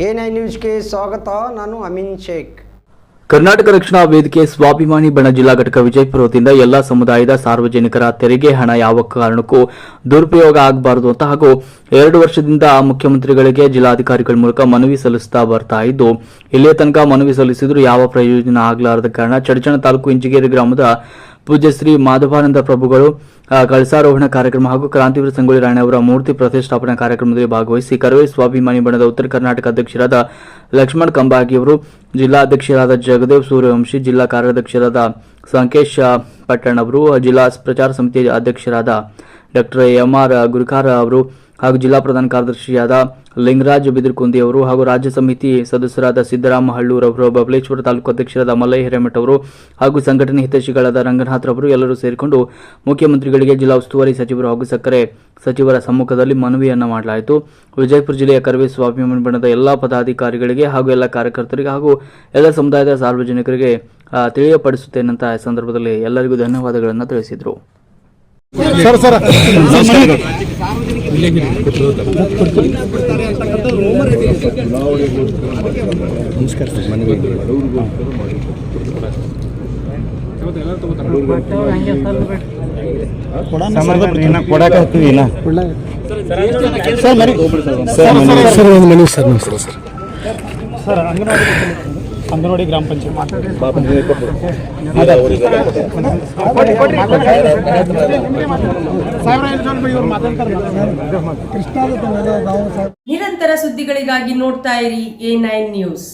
A ನ್ಯೂಸ್ಗೆ ಸ್ವಾಗತ, ನಾನು ಅಮಿನ್ ಶೇಖ್. ಕರ್ನಾಟಕ ರಕ್ಷಣಾ ವೇದಿಕೆ ಸ್ವಾಭಿಮಾನಿ ಬಣ ಜಿಲ್ಲಾ ಘಟಕ ವಿಜಯಪುರ ವತಿಯಿಂದ ಎಲ್ಲಾ ಸಮುದಾಯದ ಸಾರ್ವಜನಿಕರ ತೆರಿಗೆ ಹಣ ಯಾವ ಕಾರಣಕ್ಕೂ ದುರುಪಯೋಗ ಆಗಬಾರದು ಅಂತ ಹಾಗೂ ಎರಡು ವರ್ಷದಿಂದ ಮುಖ್ಯಮಂತ್ರಿಗಳಿಗೆ ಜಿಲ್ಲಾಧಿಕಾರಿಗಳ ಮೂಲಕ ಮನವಿ ಸಲ್ಲಿಸುತ್ತಾ ಬರ್ತಾ ಇದ್ದು ಇಲ್ಲಿಯ ತನಕ ಮನವಿ ಸಲ್ಲಿಸಿದ್ರು ಯಾವ ಪ್ರಯೋಜನ ಆಗಲಾರದ ಕಾರಣ ಚಡಚಣ ತಾಲೂಕು ಇಂಜಿಗೇರಿ ಗ್ರಾಮದ ಪೂಜ್ಯ ಶ್ರೀ ಮಾಧವಾನಂದ ಪ್ರಭುಗಳು ಕಳಸಾರೋಹಣ ಕಾರ್ಯಕ್ರಮ ಹಾಗೂ ಕ್ರಾಂತಿವೀರ ಸಂಗೊಳ್ಳಿ ರಾಯಣ್ಣವರ ಮೂರ್ತಿ ಪ್ರತಿಷ್ಠಾಪನಾ ಕಾರ್ಯಕ್ರಮದಲ್ಲಿ ಭಾಗವಹಿಸಿ ಕರವೇ ಸ್ವಾಭಿಮಾನಿ ಬಣದ ಉತ್ತರ ಕರ್ನಾಟಕ ಅಧ್ಯಕ್ಷರಾದ ಲಕ್ಷ್ಮಣ್ ಕಂಬಾಗಿ ಅವರು ಜಿಲ್ಲಾ ಅಧ್ಯಕ್ಷರಾದ ಜಗದೇವ್ ಸೂರ್ಯವಂಶಿ, ಜಿಲ್ಲಾ ಕಾರ್ಯಾಧ್ಯಕ್ಷರಾದ ಸಂಕೇಶ್ ಪಟ್ಟಣ್ ಅವರು, ಜಿಲ್ಲಾ ಪ್ರಚಾರ ಸಮಿತಿ ಅಧ್ಯಕ್ಷರಾದ ಡಾಕ್ಟರ್ ಎಂ ಆರ್ ಗುರುಕಾರ ಅವರು ಹಾಗೂ ಜಿಲ್ಲಾ ಪ್ರಧಾನ ಕಾರ್ಯದರ್ಶಿಯಾದ ಲಿಂಗರಾಜ್ ಬಿದಿರ್ಕುಂದಿ ಅವರು ಹಾಗೂ ರಾಜ್ಯ ಸಮಿತಿ ಸದಸ್ಯರಾದ ಸಿದ್ದರಾಮ ಹಳ್ಳೂರ್ ಅವರು ಬಬಲೇಶ್ವರ ತಾಲೂಕು ಅಧ್ಯಕ್ಷರಾದ ಮಲ್ಲಯ್ಯ ಹಿರೇಮಠ ಅವರು ಹಾಗೂ ಸಂಘಟನೆ ಹಿತೈಷಿಗಳಾದ ರಂಗನಾಥ್ ರವರು ಎಲ್ಲರೂ ಸೇರಿಕೊಂಡು ಮುಖ್ಯಮಂತ್ರಿಗಳಿಗೆ ಜಿಲ್ಲಾ ಉಸ್ತುವಾರಿ ಸಚಿವರು ಹಾಗೂ ಸಕ್ಕರೆ ಸಚಿವರ ಸಮ್ಮುಖದಲ್ಲಿ ಮನವಿಯನ್ನು ಮಾಡಲಾಯಿತು. ವಿಜಯಪುರ ಜಿಲ್ಲೆಯ ಕರವೇ ಸ್ವಾಭಿಮಾನಿ ಬಣದ ಎಲ್ಲ ಪದಾಧಿಕಾರಿಗಳಿಗೆ ಹಾಗೂ ಎಲ್ಲ ಕಾರ್ಯಕರ್ತರಿಗೆ ಹಾಗೂ ಎಲ್ಲ ಸಮುದಾಯದ ಸಾರ್ವಜನಿಕರಿಗೆ ಆ, ತಿಳಿಯಪಡಿಸುತ್ತೇನಂತ ಸಂದರ್ಭದಲ್ಲಿ ಎಲ್ಲರಿಗೂ ಧನ್ಯವಾದಗಳನ್ನು ತಿಳಿಸಿದರು. Sir sir. ನಮಸ್ಕಾರ ಸರ್ ಮನವಿ ಸರ್ ಮನೆ ಸರ್ ಮನೆ sir sir sir. Sir anganwadi ಗ್ರಾಮ ಪಂಚಾಯತ್. ನಿರಂತರ ಸುದ್ದಿಗಳಿಗಾಗಿ ನೋಡ್ತಾ ಇರಿ ಎ ನೈನ್ ನ್ಯೂಸ್.